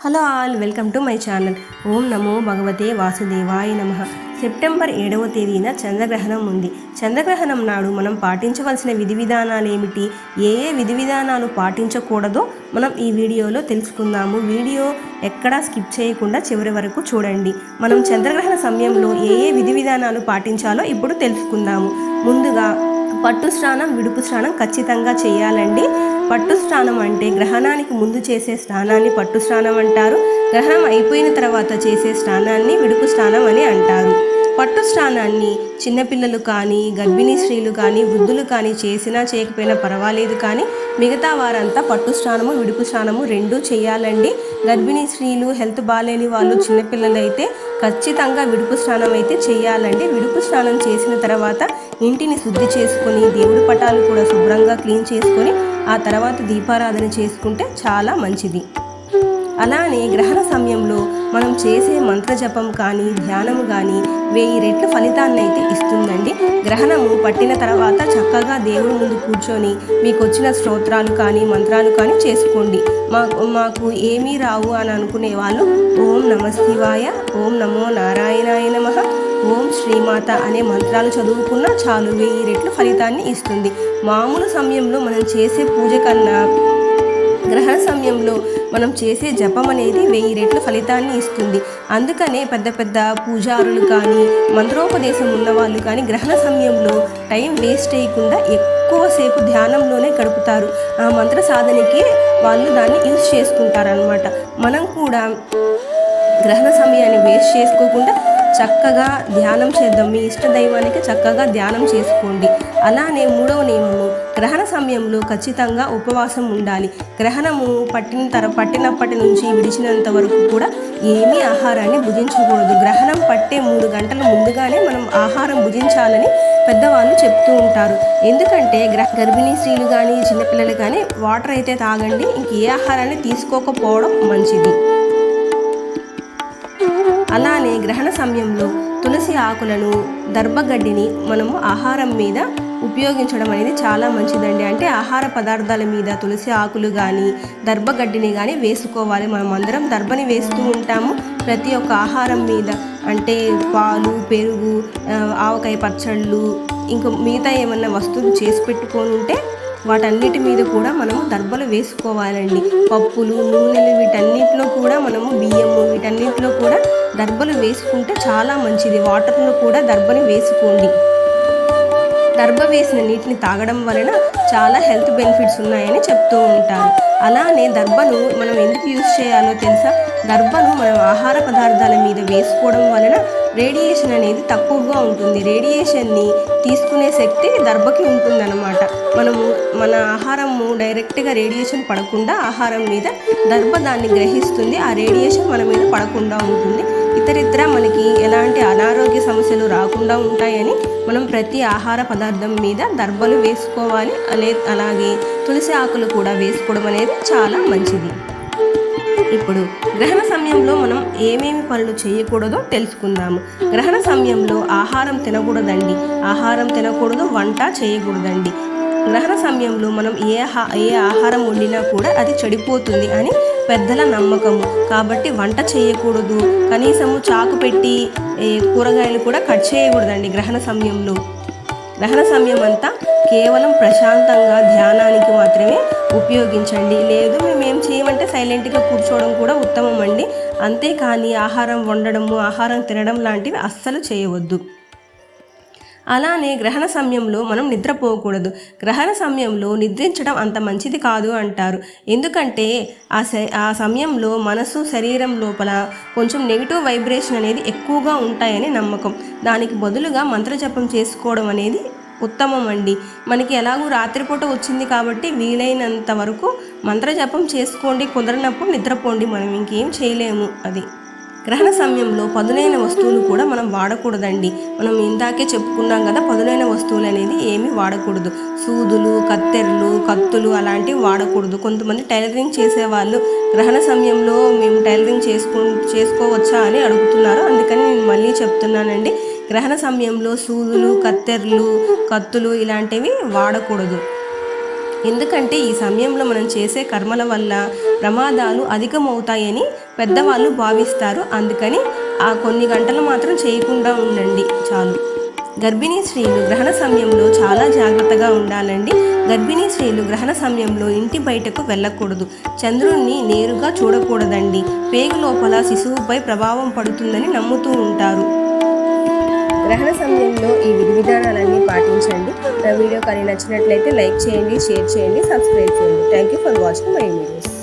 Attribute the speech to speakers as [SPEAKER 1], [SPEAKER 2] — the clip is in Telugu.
[SPEAKER 1] Hello all welcome to my channel. ఓం నమో భగవతే వాసుదేవాయ నమ. సెప్టెంబర్ ఏడవ తేదీన చంద్రగ్రహణం ఉంది. చంద్రగ్రహణం నాడు మనం పాటించవలసిన విధి విధానాలు ఏమిటి ఏ ఏ విధి విధానాలు పాటించకూడదో మనం ఈ వీడియోలో తెలుసుకుందాము. వీడియో ఎక్కడా స్కిప్ చేయకుండా చివరి వరకు చూడండి. మనం చంద్రగ్రహణ సమయంలో ఏ ఏ విధి విధానాలు పాటించాలో ఇప్పుడు తెలుసుకుందాము. ముందుగా పట్టు స్నానం విడుపు స్నానం ఖచ్చితంగా చేయాలండి. పట్టు స్నానం అంటే గ్రహణానికి ముందు చేసే స్నానాన్ని పట్టు స్నానం అంటారు. గ్రహణం అయిపోయిన తర్వాత చేసే స్నానాన్ని విడుపు స్నానం అని అంటారు. పట్టు స్నానాన్ని చిన్నపిల్లలు కానీ గర్భిణీ స్త్రీలు కానీ వృద్ధులు కానీ చేసినా చేయకపోయినా పర్వాలేదు కానీ మిగతా వారంతా పట్టు స్నానము విడుపు స్నానము రెండూ చేయాలండి. గర్భిణీ స్త్రీలు హెల్త్ బాగాలేని వాళ్ళు చిన్నపిల్లలు అయితే ఖచ్చితంగా విడుపు స్నానం అయితే చేయాలండి. విడుపు స్నానం చేసిన తర్వాత ఇంటిని శుద్ధి చేసుకొని దేవుడి పటాలు కూడా శుభ్రంగా క్లీన్ చేసుకొని ఆ తర్వాత దీపారాధన చేసుకుంటే చాలా మంచిది. అలానే గ్రహణ సమయంలో మనం చేసే మంత్రజపం కానీ ధ్యానము కానీ వెయ్యి రెట్ల ఫలితాన్ని అయితే ఇస్తుందండి. గ్రహణము పట్టిన తర్వాత చక్కగా దేవుడి ముందు కూర్చొని మీకు వచ్చిన స్తోత్రాలు కానీ మంత్రాలు కానీ చేసుకోండి. మాకు మాకు ఏమీ రావు అని అనుకునే వాళ్ళు ఓం నమ శివాయ ఓం నమో నారాయణాయ నమ. ఓం శ్రీమాత అనే మంత్రాలు చదువుకున్నా చాలు వెయ్యి రెట్లు ఫలితాన్ని ఇస్తుంది. మామూలు సమయంలో మనం చేసే పూజ కన్నా గ్రహణ సమయంలో మనం చేసే జపం అనేది వెయ్యి రెట్లు ఫలితాన్ని ఇస్తుంది. అందుకనే పెద్ద పెద్ద పూజారులు కానీ మంత్రోపదేశం ఉన్నవాళ్ళు కానీ గ్రహణ సమయంలో టైం వేస్ట్ చేయకుండా ఎక్కువసేపు ధ్యానంలోనే గడుపుతారు. ఆ మంత్ర సాధనకి వాళ్ళు దాన్ని యూజ్ చేసుకుంటారనమాట మనం కూడా గ్రహణ సమయాన్ని వేస్ట్ చేసుకోకుండా చక్కగా ధ్యానం చేద్దాం. మీ ఇష్ట దైవానికి చక్కగా ధ్యానం చేసుకోండి. అలానే మూడవ నియమము గ్రహణ సమయంలో ఖచ్చితంగా ఉపవాసం ఉండాలి. గ్రహణము పట్టిన తర పట్టినప్పటి నుంచి విడిచినంత వరకు కూడా ఏమీ ఆహారాన్ని భుజించకూడదు. గ్రహణం పట్టే మూడు గంటల ముందుగానే మనం ఆహారం భుజించాలని పెద్దవాళ్ళు చెప్తూ ఉంటారు. ఎందుకంటే గ్రహ గర్భిణీ స్త్రీలు కానీ చిన్నపిల్లలు కానీ వాటర్ అయితే తాగండి. ఇంక ఏ ఆహారాన్ని తీసుకోకపోవడం మంచిది. అలానే గ్రహణ సమయంలో తులసి ఆకులను దర్భగడ్డిని మనము ఆహారం మీద ఉపయోగించడం అనేది చాలా మంచిదండి. అంటే ఆహార పదార్థాల మీద తులసి ఆకులు కానీ దర్భగడ్డిని కానీ వేసుకోవాలి. మనం అందరం దర్భని వేస్తూ ఉంటాము. ప్రతి ఒక్క ఆహారం మీద అంటే పాలు పెరుగు ఆవకాయ పచ్చళ్ళు ఇంకా మిగతా ఏమన్నా వస్తువులు చేసి పెట్టుకొని ఉంటే వాటన్నిటి మీద కూడా మనము దర్భలు వేసుకోవాలండి. పప్పులు నూనెలు వీటి కూడా మనము బియ్యము వీటన్నిటిలో కూడా దర్బలు వేసుకుంటే చాలా మంచిది. వాటర్లో కూడా దర్బని వేసుకోండి. దర్భ వేసిన నీటిని తాగడం వలన చాలా హెల్త్ బెనిఫిట్స్ ఉన్నాయని చెప్తూ ఉంటారు. అలానే దర్భను మనం ఎందుకు యూజ్ చేయాలో తెలుసా? దర్భను మనం ఆహార పదార్థాల మీద వేసుకోవడం వలన రేడియేషన్ అనేది తక్కువగా ఉంటుంది. రేడియేషన్ని తీసుకునే శక్తి దర్భకి ఉంటుందన్నమాట. మనము మన ఆహారము డైరెక్ట్గా రేడియేషన్ పడకుండా ఆహారం మీద దర్భ దాన్ని గ్రహిస్తుంది. ఆ రేడియేషన్ మన మీద పడకుండా ఉంటుంది. ఇతరితర మనకి ఎలాంటి అనారోగ్య సమస్యలు రాకుండా ఉంటాయని మనం ప్రతి ఆహార పదార్థం మీద దర్భలు వేసుకోవాలి. అలే అలాగే తులసి ఆకులు కూడా వేసుకోవడం అనేది చాలా మంచిది. ఇప్పుడు గ్రహణ సమయంలో మనం ఏమేమి పనులు చేయకూడదో తెలుసుకుందాము. గ్రహణ సమయంలో ఆహారం తినకూడదండి. ఆహారం తినకూడదు వంట చేయకూడదండి. గ్రహణ సమయంలో మనం ఏ ఆహా- ఏ ఆహారం వండినా కూడా అది చెడిపోతుంది అని పెద్దల నమ్మకము. కాబట్టి వంట చేయకూడదు. కనీసము చాకు పెట్టి కూరగాయలు కూడా కట్ చేయకూడదండి గ్రహణ సమయంలో. గ్రహణ సమయం అంతా కేవలం ప్రశాంతంగా ధ్యానానికి మాత్రమే ఉపయోగించండి. లేదు మేము ఏం చేయమంటే సైలెంట్గా కూర్చోవడం కూడా ఉత్తమం అండి అంతేకాని ఆహారం వండడము ఆహారం తినడం లాంటివి అస్సలు చేయవద్దు. అలానే గ్రహణ సమయంలో మనం నిద్రపోకూడదు. గ్రహణ సమయంలో నిద్రించడం అంత మంచిది కాదు అంటారు. ఎందుకంటే ఆ స- ఆ సమయంలో మనసు శరీరం లోపల కొంచెం నెగిటివ్ వైబ్రేషన్ అనేది ఎక్కువగా ఉంటాయని నమ్మకం. దానికి బదులుగా మంత్రజపం చేసుకోవడం అనేది ఉత్తమం అండి మనకి ఎలాగూ రాత్రిపూట వచ్చింది కాబట్టి వీలైనంత వరకు మంత్రజపం చేసుకోండి కుదరనప్పుడు నిద్రపోండి. మనం ఇంకేం చేయలేము అది. గ్రహణ సమయంలో పదునైన వస్తువులు కూడా మనం వాడకూడదండి. మనం ఇందాకే చెప్పుకున్నాం కదా పదునైన వస్తువులు అనేది ఏమీ వాడకూడదు. సూదులు కత్తెరలు కత్తులు అలాంటివి వాడకూడదు. కొంతమంది టైలరింగ్ చేసేవాళ్ళు గ్రహణ సమయంలో మేము టైలరింగ్ చేసుకు చేసుకోవచ్చా అని అడుగుతున్నారు. అందుకని నేను మళ్ళీ చెప్తున్నానండి గ్రహణ సమయంలో సూదులు కత్తెరలు కత్తులు ఇలాంటివి వాడకూడదు. ఎందుకంటే ఈ సమయంలో మనం చేసే కర్మల వల్ల ప్రమాదాలు అధికమవుతాయని పెద్దవాళ్ళు భావిస్తారు. అందుకని ఆ కొన్ని గంటలు మాత్రం చేయకుండా ఉండండి చాలు. గర్భిణీ స్త్రీలు గ్రహణ సమయంలో చాలా జాగ్రత్తగా ఉండాలండి. గర్భిణీ స్త్రీలు గ్రహణ సమయంలో ఇంటి బయటకు వెళ్ళకూడదు. చంద్రుణ్ణి నేరుగా చూడకూడదండి. పేగు లోపల శిశువుపై ప్రభావం పడుతుందని నమ్ముతూ ఉంటారు. గ్రహణ సమయంలో ఈ విధి విధానాలన్నీ పాటించండి. నా వీడియో కానీ నచ్చినట్లయితే లైక్ చేయండి షేర్ చేయండి సబ్స్క్రైబ్ చేయండి. Thank you for watching my videos